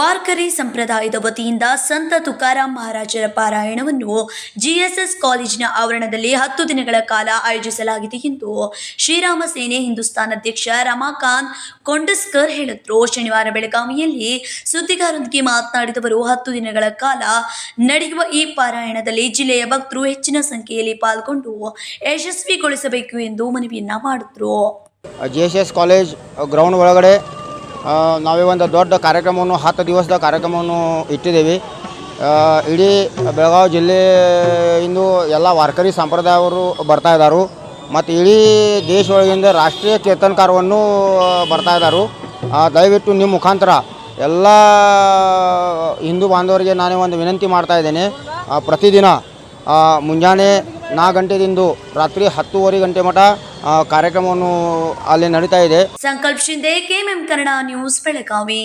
ವಾರ್ಕರಿ ಸಂಪ್ರದಾಯದ ವತಿಯಿಂದ ಸಂತ ತುಕಾರಾಂ ಮಹಾರಾಜರ ಪಾರಾಯಣವನ್ನು ಜಿಎಸ್ಎಸ್ ಕಾಲೇಜಿನ ಆವರಣದಲ್ಲಿ ಹತ್ತು ದಿನಗಳ ಕಾಲ ಆಯೋಜಿಸಲಾಗಿದೆ ಎಂದು ಶ್ರೀರಾಮ ಸೇನೆ ಹಿಂದೂಸ್ತಾನ್ ಅಧ್ಯಕ್ಷ ರಮಾಕಾಂತ್ ಕೊಂಡಸ್ಕರ್ ಹೇಳಿದ್ರು. ಶನಿವಾರ ಬೆಳಗಾವಿಯಲ್ಲಿ ಸುದ್ದಿಗಾರರೊಂದಿಗೆ ಮಾತನಾಡಿದವರು, ಹತ್ತು ದಿನಗಳ ಕಾಲ ನಡೆಯುವ ಈ ಪಾರಾಯಣದಲ್ಲಿ ಜಿಲ್ಲೆಯ ಭಕ್ತರು ಹೆಚ್ಚಿನ ಸಂಖ್ಯೆಯಲ್ಲಿ ಪಾಲ್ಗೊಂಡು ಯಶಸ್ವಿಗೊಳಿಸಬೇಕು ಎಂದು ಮನವಿಯನ್ನ ಮಾಡಿದ್ರು. G S S college ground ಒಳಗಡೆ ನಾವೇ ಒಂದು ದೊಡ್ಡ ಕಾರ್ಯಕ್ರಮವನ್ನು, ಹತ್ತು ದಿವಸದ ಕಾರ್ಯಕ್ರಮವನ್ನು ಇಟ್ಟಿದ್ದೇವೆ. ಇಡೀ ಬೆಳಗಾವಿ ಜಿಲ್ಲೆಯಿಂದ ಎಲ್ಲ ವಾರ್ಕರಿ ಸಂಪ್ರದಾಯವರು ಬರ್ತಾ ಇದ್ದಾರೆ ಮತ್ತು ಇಡೀ ದೇಶ ಒಳಗಿಂದ ರಾಷ್ಟ್ರೀಯ ಚೇತನಕಾರವನ್ನು ಬರ್ತಾ ಇದ್ದಾರೆ ದಯವಿಟ್ಟು ನಿಮ್ಮ ಮುಖಾಂತರ ಎಲ್ಲ ಹಿಂದೂ ಬಾಂಧವರಿಗೆ ನಾನೇ ಒಂದು ವಿನಂತಿ ಮಾಡ್ತಾ ಇದ್ದೇನೆ. ಪ್ರತಿದಿನ ಮುಂಜಾನೆ ನಾಲ್ಕು ಗಂಟೆದಿಂದ ರಾತ್ರಿ ಹತ್ತೂವರೆ ಗಂಟೆ ಮಟ ಕಾರ್ಯಕ್ರಮವನ್ನು ಅಲ್ಲಿ ನಡೀತಾ ಇದೆ. Sankalp Shinde KMM Kannada news Belagavi.